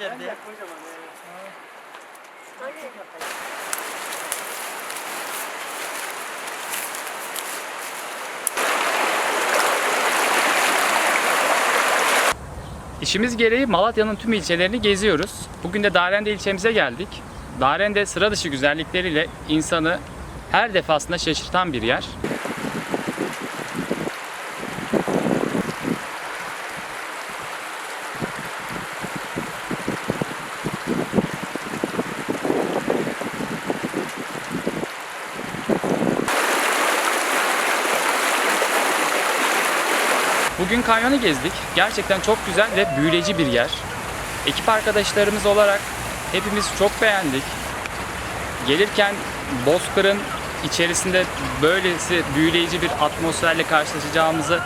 ya. Kocaman. İşimiz gereği Malatya'nın tüm ilçelerini geziyoruz. Bugün de Darende ilçemize geldik. Darende sıra dışı güzellikleriyle insanı her defasında şaşırtan bir yer. Bugün kanyonu gezdik. Gerçekten çok güzel ve büyüleyici bir yer. Ekip arkadaşlarımız olarak hepimiz çok beğendik. Gelirken Bozkır'ın içerisinde böylesi büyüleyici bir atmosferle karşılaşacağımızı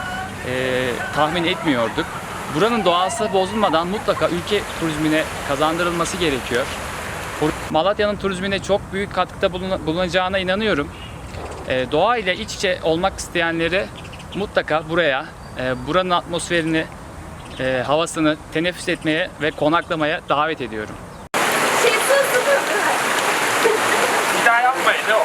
eee, tahmin etmiyorduk. Buranın doğası bozulmadan mutlaka ülke turizmine kazandırılması gerekiyor. Malatya'nın turizmine çok büyük katkıda buluna- bulunacağına inanıyorum. E, doğa ile iç içe olmak isteyenleri mutlaka buraya, e, buranın atmosferini, e, havasını teneffüs etmeye ve konaklamaya davet ediyorum. Bir daha yapmayın o.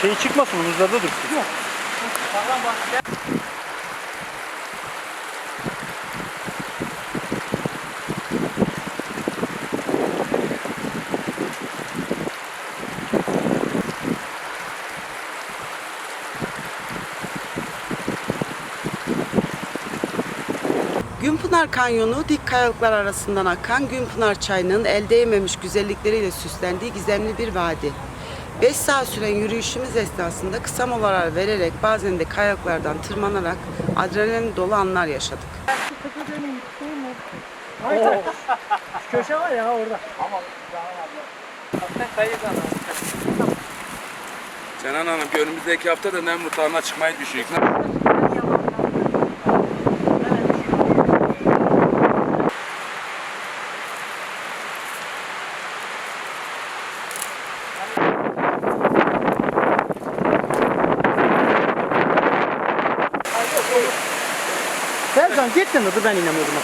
Şey çıkmasın omuzlarda dursun. Yok. Günpınar Kanyonu dik kayalıklar arasından akan Günpınar Çayı'nın el değmemiş güzellikleriyle süslendiği gizemli bir vadi. 5 saat süren yürüyüşümüz esnasında kısa molalar vererek bazen de kayalıklardan tırmanarak adrenalin dolu anlar yaşadık. Köşe var ya orada. Kenan Hanım ki önümüzdeki hafta da Nemrut Dağı'na çıkmayı düşünüyoruz. Serkan gittin mi? Dur ben inemiyordum.